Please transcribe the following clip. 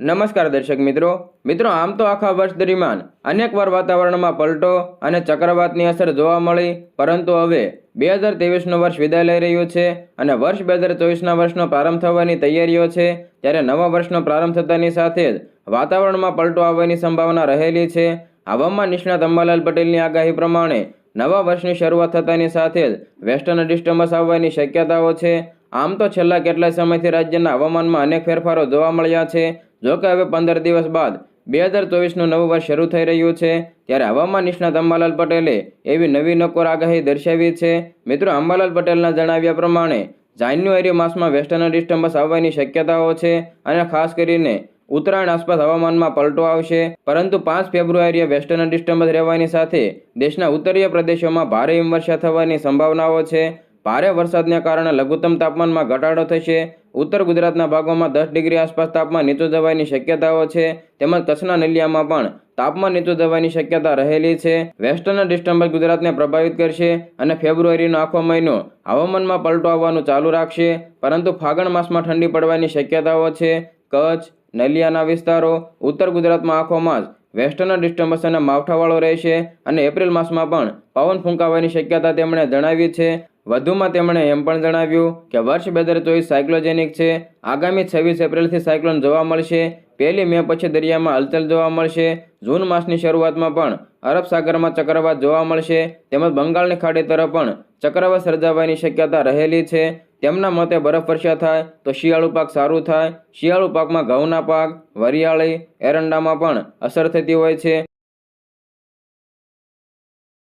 નમસ્કાર દર્શક મિત્રો. મિત્રો, આમ તો આખા વર્ષ દરમિયાન અનેકવાર વાતાવરણમાં પલટો અને ચક્રવાતની અસર જોવા મળી, પરંતુ હવે બે હજાર ત્રેવીસનું વર્ષ વિદાય લઈ રહ્યું છે અને વર્ષ બે હજાર ચોવીસના વર્ષનો પ્રારંભ થવાની તૈયારીઓ છે. ત્યારે નવા વર્ષનો પ્રારંભ થતાની સાથે જ વાતાવરણમાં પલટો આવવાની સંભાવના રહેલી છે. હવામાન નિષ્ણાત અંબાલાલ પટેલની આગાહી પ્રમાણે નવા વર્ષની શરૂઆત થતાની સાથે જ વેસ્ટર્ન ડિસ્ટર્બન્સ આવવાની શક્યતાઓ છે. આમ તો છેલ્લા કેટલાય સમયથી રાજ્યના હવામાનમાં અનેક ફેરફારો જોવા મળ્યા છે. જો કે હવે પંદર દિવસ બાદ બે હજાર ચોવીસનું નવું વર્ષ શરૂ થઈ રહ્યું છે, ત્યારે હવામાન નિષ્ણાત અંબાલાલ પટેલે એવી નવી નકોર આગાહી દર્શાવી છે. મિત્રો, અંબાલાલ પટેલના જણાવ્યા પ્રમાણે, જાન્યુઆરી માસમાં વેસ્ટર્ન ડિસ્ટર્બન્સ આવવાની શક્યતાઓ છે અને ખાસ કરીને ઉત્તરાયણ આસપાસ હવામાનમાં પલટો આવશે. પરંતુ પાંચ ફેબ્રુઆરીએ વેસ્ટર્ન ડિસ્ટર્બન્સ રહેવાની સાથે દેશના ઉત્તરીય પ્રદેશોમાં ભારે હિમવર્ષા થવાની સંભાવનાઓ છે. ભારે વરસાદને કારણે લઘુત્તમ તાપમાનમાં ઘટાડો થશે. ઉત્તર ગુજરાતના ભાગોમાં દસ ડિગ્રી આસપાસ તાપમાન નીચું જવાની શક્યતાઓ છે. તેમજ કચ્છના નલિયામાં પણ તાપમાન નીચું જવાની શક્યતા રહેલી છે. વેસ્ટર્ન ડિસ્ટર્બન્સ ગુજરાતને પ્રભાવિત કરશે અને ફેબ્રુઆરીનો આખો મહિનો હવામાનમાં પલટો આવવાનું ચાલુ રાખશે. પરંતુ ફાગણ માસમાં ઠંડી પડવાની શક્યતાઓ છે. કચ્છ, નલિયાના વિસ્તારો, ઉત્તર ગુજરાતમાં આખો માસ વેસ્ટર્ન ડિસ્ટર્બન્સ અને માવઠાવાળો રહેશે. અને એપ્રિલ માસમાં પણ પવન ફૂંકાવાની શક્યતા તેમણે જણાવી છે. વધુમાં તેમણે એમ પણ જણાવ્યું કે વર્ષ બે હજાર ચોવીસ સાયક્લોજેનિક છે. આગામી છવ્વીસ એપ્રિલથી સાયક્લોન જોવા મળશે. પહેલી મે પછી દરિયામાં હલચલ જોવા મળશે. જૂન માસની શરૂઆતમાં પણ અરબ સાગરમાં ચક્રવાત જોવા મળશે. તેમજ બંગાળની ખાડી તરફ પણ ચક્રવાત સર્જાવાની શક્યતા રહેલી છે. તેમના મતે બરફવર્ષા થાય તો શિયાળુ પાક સારું થાય. શિયાળુ પાકમાં ઘઉંના પાક, વરિયાળી, એરંડામાં પણ અસર થતી હોય છે.